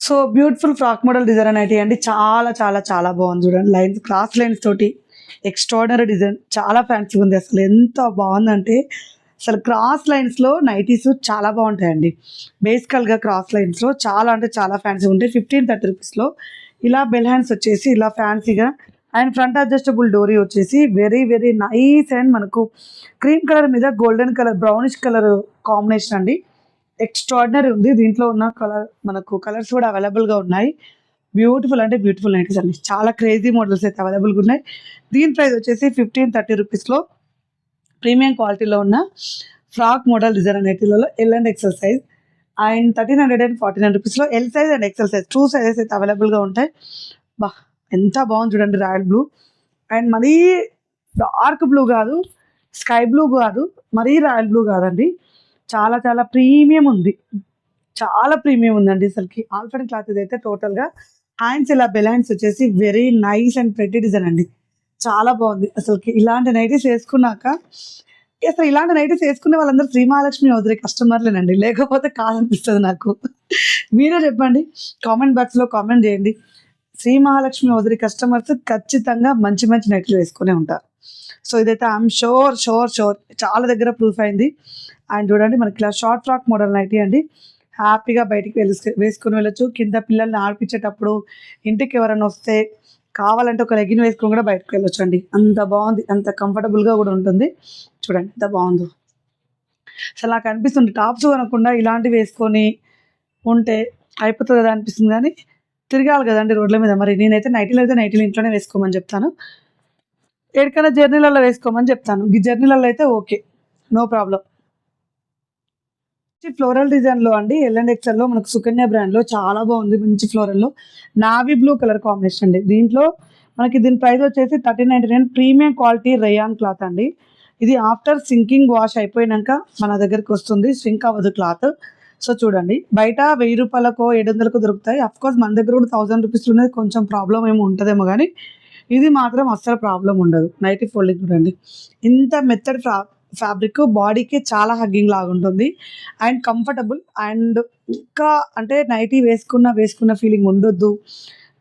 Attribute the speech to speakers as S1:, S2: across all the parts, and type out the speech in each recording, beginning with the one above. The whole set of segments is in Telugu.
S1: So beautiful frock model design nightie అండి. చాలా చాలా చాలా బాగుంది చూడండి. లైన్స్ క్రాస్ లైన్స్ తోటి ఎక్స్ట్రాడనరీ డిజైన్ చాలా ఫ్యాన్సీ ఉంది అసలు. ఎంత బాగుందంటే అసలు క్రాస్ లైన్స్లో నైటీస్ చాలా బాగుంటాయండి. బేసికల్గా క్రాస్ లైన్స్లో చాలా అంటే చాలా ఫ్యాన్సీ ఉంటాయి. ఫిఫ్టీన్ థర్టీ రూపీస్లో ఇలా బెల్ హ్యాండ్స్ వచ్చేసి ఇలా ఫ్యాన్సీగా అండ్ ఫ్రంట్ అడ్జస్టబుల్ డోరీ వచ్చేసి వెరీ వెరీ నైస్ అండ్ మనకు క్రీమ్ కలర్ మీద golden colour brownish colour combination అండి. ఎక్స్ట్రాడినరీ ఉంది. దీంట్లో ఉన్న కలర్ మనకు కలర్స్ కూడా అవైలబుల్గా ఉన్నాయి. బ్యూటిఫుల్ అంటే బ్యూటిఫుల్ నైటీస్ అండి. చాలా క్రేజీ మోడల్స్ అయితే అవైలబుల్గా ఉన్నాయి. దీని ప్రైస్ వచ్చేసి ఫిఫ్టీన్ థర్టీ రూపీస్లో ప్రీమియం క్వాలిటీలో ఉన్న frock model design నైటీలలో L and XL size and thirteen hundred and forty nine రూపీస్లో L size and XL size two sizes అయితే అవైలబుల్గా ఉంటాయి. బా ఎంత బాగుంది చూడండి రాయల్ బ్లూ. అండ్ మరీ డార్క్ బ్లూ కాదు స్కై బ్లూ కాదు మరీ రాయల్ బ్లూ కాదండి. చాలా చాలా ప్రీమియం ఉంది. చాలా ప్రీమియం ఉందండి అసలుకి. ఆల్ఫన్ క్లాత్ అయితే టోటల్గా హ్యాండ్స్ ఇలా బెల్ వచ్చేసి very nice and pretty design అండి. చాలా బాగుంది అసలుకి. ఇలాంటి నైటీస్ వేసుకున్నాక అసలు ఇలాంటి నైటీస్ వేసుకునే వాళ్ళందరూ శ్రీ మహాలక్ష్మి వదిలే కస్టమర్లేనండి. లేకపోతే కాదనిపిస్తుంది నాకు. మీరే చెప్పండి. కామెంట్ బాక్స్లో కామెంట్ చేయండి. శ్రీ మహాలక్ష్మి వదిలి కస్టమర్స్ ఖచ్చితంగా మంచి మంచి నైట్లు వేసుకునే ఉంటారు. సో ఇదైతే ఐఎమ్ షోర్ షోర్ షోర్. చాలా దగ్గర ప్రూఫ్ అయింది. అండ్ చూడండి మనకి ఇలా షార్ట్ ఫ్రాక్ మోడల్ నైటీ అండి. హ్యాపీగా బయటికి వెళ్ళి వేసుకుని వెళ్ళొచ్చు. కింద పిల్లల్ని ఆడిపించేటప్పుడు ఇంటికి ఎవరైనా వస్తే కావాలంటే ఒక లెగిన్ వేసుకొని కూడా బయటకు వెళ్ళొచ్చు అండి. అంత బాగుంది. అంత కంఫర్టబుల్గా కూడా ఉంటుంది. చూడండి ఎంత బాగుందో. అసలు నాకు అనిపిస్తుంది టాప్స్ కొనకుండా ఇలాంటివి వేసుకొని ఉంటే అయిపోతుంది కదా అనిపిస్తుంది కానీ తిరగాలి కదండి రోడ్ల మీద మరి. నేనైతే నైటీలు అయితే నైటీలు ఇంట్లోనే వేసుకోమని చెప్తాను. ఎక్కడికైనా జర్నీలలో వేసుకోమని చెప్తాను. ఈ జర్నీలలో అయితే ఓకే. No problem. మంచి ఫ్లోరల్ డిజైన్లో అండి. ఎల్ అండ్ ఎక్సెల్లో మనకు సుకన్య బ్రాండ్లో చాలా బాగుంది మంచి ఫ్లోరల్లో నావీ బ్లూ కలర్ కాంబినేషన్ అండి. దీంట్లో మనకి దీని ప్రైస్ వచ్చేసి thirty ninety nine premium quality rayon cloth అండి. ఇది ఆఫ్టర్ సింకింగ్ వాష్ అయిపోయినాక మన దగ్గరికి వస్తుంది. సింక్ అవ్వదు క్లాత్. సో చూడండి. బయట వెయ్యి రూపాయలకో ఏడు వందలకు దొరుకుతాయి. అఫ్ కోర్స్ మన దగ్గర కూడా థౌసండ్ రూపీస్లోనే ఉన్నది కొంచెం ప్రాబ్లం ఏమో ఉంటుందేమో కానీ ఇది మాత్రం అస్సలు ప్రాబ్లం ఉండదు. నైటీ ఫోల్డింగ్ చూడండి. ఇంత మెత్తడి ఫ్రా ఫ్యాబ్రిక్ బాడీకి చాలా హగ్గింగ్ లాగా ఉంటుంది. అండ్ కంఫర్టబుల్ అండ్ ఇంకా అంటే నైటీ వేసుకున్న వేసుకున్న ఫీలింగ్ ఉండొద్దు.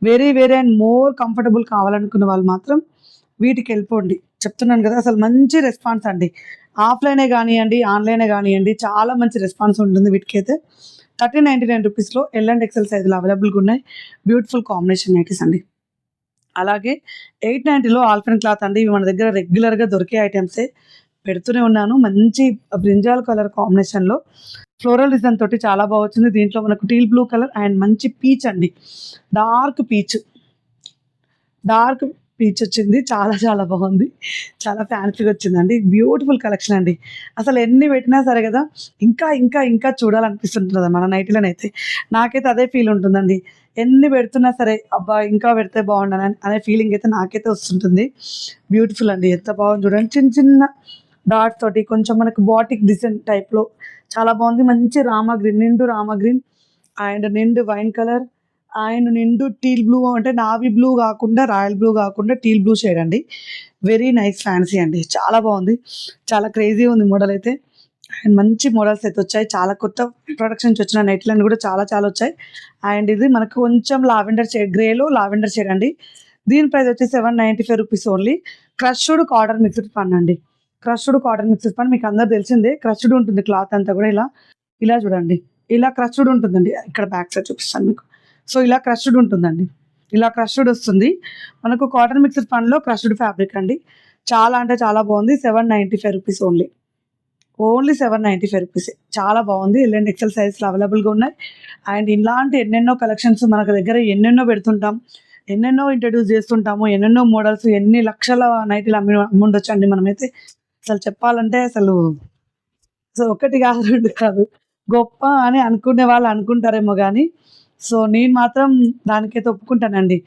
S1: Very very and more comfortable కావాలనుకున్న వాళ్ళు మాత్రం వీటికి వెళ్ళిపోండి. చెప్తున్నాను కదా అసలు మంచి రెస్పాన్స్ అండి. ఆఫ్లైనే కానివ్వండి ఆన్లైనే కానివ్వండి చాలా మంచి రెస్పాన్స్ ఉంటుంది వీటికైతే. థర్టీ నైంటీ నైన్ రూపీస్లో ఎల్ అండ్ ఎక్సెల్ సైజులు అవైలబుల్గా ఉన్నాయి. బ్యూటిఫుల్ కాంబినేషన్ నైటీస్ అండి. అలాగే ఎయిట్ నైంటీలో ఆల్ఫెన్ క్లాత్ అండి. ఇవి మన దగ్గర రెగ్యులర్గా దొరికే ఐటమ్సే. పెడుతూనే ఉన్నాను. మంచి బ్రింజాల్ కలర్ కాంబినేషన్లో ఫ్లోరల్ డిజైన్ తోటి చాలా బాగా వచ్చింది. దీంట్లో మనకు టీల్ బ్లూ కలర్ అండ్ మంచి పీచ్ అండి. Dark peach. డార్క్ పీచ్ వచ్చింది. చాలా చాలా బాగుంది. చాలా ఫ్యాన్సీగా వచ్చిందండి. బ్యూటిఫుల్ కలెక్షన్ అండి. అసలు ఎన్ని పెట్టినా సరే కదా ఇంకా ఇంకా ఇంకా చూడాలనిపిస్తుంటుంది మన నైట్లోనే అయితే. నాకైతే అదే ఫీల్ ఉంటుందండి. ఎన్ని పెడుతున్నా సరే అబ్బా ఇంకా పెడితే బాగుండని అనే ఫీలింగ్ అయితే నాకైతే వస్తుంటుంది. బ్యూటిఫుల్ అండి. ఎంత బాగుంది చూడండి. చిన్న చిన్న డాట్ తోటి కొంచెం మనకు బాటిక్ డిజైన్ టైప్లో చాలా బాగుంది. మంచి రామా గ్రీన్ నిండు రామా గ్రీన్ అండ్ నిండు వైన్ కలర్ అండ్ నిండు టీల్ బ్లూ అంటే నావీ బ్లూ కాకుండా రాయల్ బ్లూ కాకుండా టీల్ బ్లూ షేడ్ అండి. వెరీ నైస్ ఫ్యాన్సీ అండి. చాలా బాగుంది. చాలా క్రేజీ ఉంది మోడల్ అయితే. అండ్ మంచి మోడల్స్ అయితే వచ్చాయి. చాలా కొత్త ప్రొడక్షన్ నుంచి వచ్చిన నైట్లన్నీ కూడా చాలా చాలా వచ్చాయి. అండ్ ఇది మనకు కొంచెం లావెండర్ షేడ్ గ్రేలో లావెండర్ షేడ్ అండి. దీని ప్రైస్ వచ్చి seven ninety five rupees only crushed cotton mixed పన్ అండి. క్రష్డ్ కాటన్ మిక్స్డ్ పని మీకు అందరు తెలిసిందే. క్రష్డ్ ఉంటుంది క్లాత్ అంతా కూడా ఇలా. ఇలా చూడండి. ఇలా క్రష్డ్ ఉంటుందండి. ఇక్కడ బ్యాక్ సైడ్ చూపిస్తాను మీకు. సో ఇలా క్రష్డ్ ఉంటుందండి. ఇలా క్రష్డ్ వస్తుంది. మనకు కాటన్ మిక్స్డ్ పనిలో క్రష్డ్ ఫ్యాబ్రిక్ అండి. చాలా అంటే చాలా బాగుంది. Seven ninety five rupees only only seven ninety five rupees చాలా బాగుంది. ఎల్ఎండ్ ఎక్సెల్ సైజ్లో అవైలబుల్గా ఉన్నాయి. అండ్ ఇలాంటి ఎన్నెన్నో కలెక్షన్స్ మనకు దగ్గర ఎన్నెన్నో పెడుతుంటాం. ఎన్నెన్నో ఇంట్రడ్యూస్ చేస్తుంటాము. ఎన్నెన్నో మోడల్స్ ఎన్ని లక్షల నైట్లు అమ్మి అమ్ముండొచ్చు అండి మనమైతే. అసలు చెప్పాలంటే అసలు సో ఒకటి కాదు రెండు కాదు. గొప్ప అని అనుకునే వాళ్ళు అనుకుంటారేమో కానీ సో నేను మాత్రం దానికైతే ఒప్పుకుంటానండి.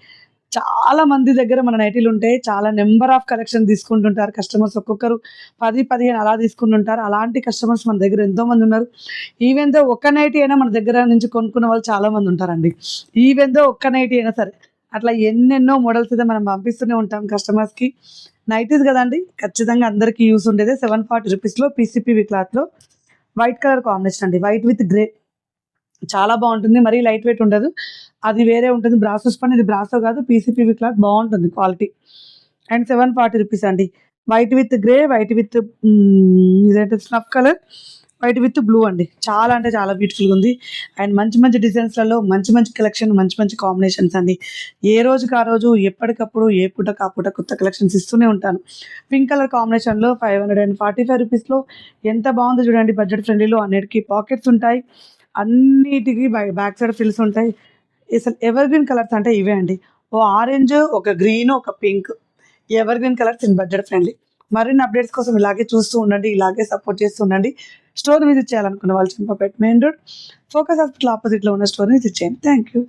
S1: చాలా మంది దగ్గర మన నైటీలు ఉంటాయి చాలా నెంబర్ ఆఫ్ కలెక్షన్ తీసుకుంటుంటారు కస్టమర్స్ ఒక్కొక్కరు. పది పదిహేను అలా తీసుకుంటుంటారు. అలాంటి కస్టమర్స్ మన దగ్గర ఎంతోమంది ఉన్నారు. ఈవెన్ దో ఒక్క నైటీ అయినా మన దగ్గర నుంచి కొనుక్కున్న వాళ్ళు చాలా మంది ఉంటారండి. ఈవెందో ఒక్క నైటీ అయినా సరే అట్లా ఎన్నెన్నో మోడల్స్ అయితే మనం పంపిస్తూనే ఉంటాం కస్టమర్స్కి. నైటీస్ కదండి ఖచ్చితంగా అందరికీ యూస్ ఉండేది సెవెన్ ఫార్టీ రూపీస్లో పీసీపీవి క్లాత్లో వైట్ కలర్ కాంబినేషన్ అండి. వైట్ విత్ గ్రే చాలా బాగుంటుంది. మరీ లైట్ వెయిట్ ఉండదు. అది వేరే ఉంటుంది. బ్రాసోస్ పని ఇది బ్రాసో కాదు. పీసీపీవి క్లాత్ బాగుంటుంది quality and seven forty rupees అండి. White with grey white with ఇదేంటి snuff colour white with blue అండి. చాలా అంటే చాలా బ్యూటిఫుల్గా ఉంది. అండ్ మంచి మంచి డిజైన్స్లలో మంచి మంచి కలెక్షన్ మంచి మంచి కాంబినేషన్స్ అండి. ఏ రోజుకి ఆ రోజు ఎప్పటికప్పుడు ఏ పూటకు ఆ పూట కొత్త కలెక్షన్స్ ఇస్తూనే ఉంటాను. పింక్ కలర్ కాంబినేషన్లో five hundred and forty five రూపీస్లో ఎంత బాగుందో చూడండి. బడ్జెట్ ఫ్రెండ్లీలో అన్నిటికీ పాకెట్స్ ఉంటాయి. అన్నిటికీ బ్యాక్ సైడ్ ఫిల్స్ ఉంటాయి. అసలు ఎవర్ గ్రీన్ కలర్స్ అంటే ఇవే అండి. ఓ ఆరెంజ్ ఒక గ్రీన్ ఒక pink ever green colours in budget friendly మరిన్ని అప్డేట్స్ కోసం ఇలాగే చూస్తూ ఉండండి. ఇలాగే సపోర్ట్ చేస్తూ ఉండండి. స్టోర్ విజిట్ చేయాలనుకున్న వాళ్ళు Champapet main road Focus hospital ఆపోజిట్లో ఉన్న స్టోర్ని విజిట్ చేయండి. Thank you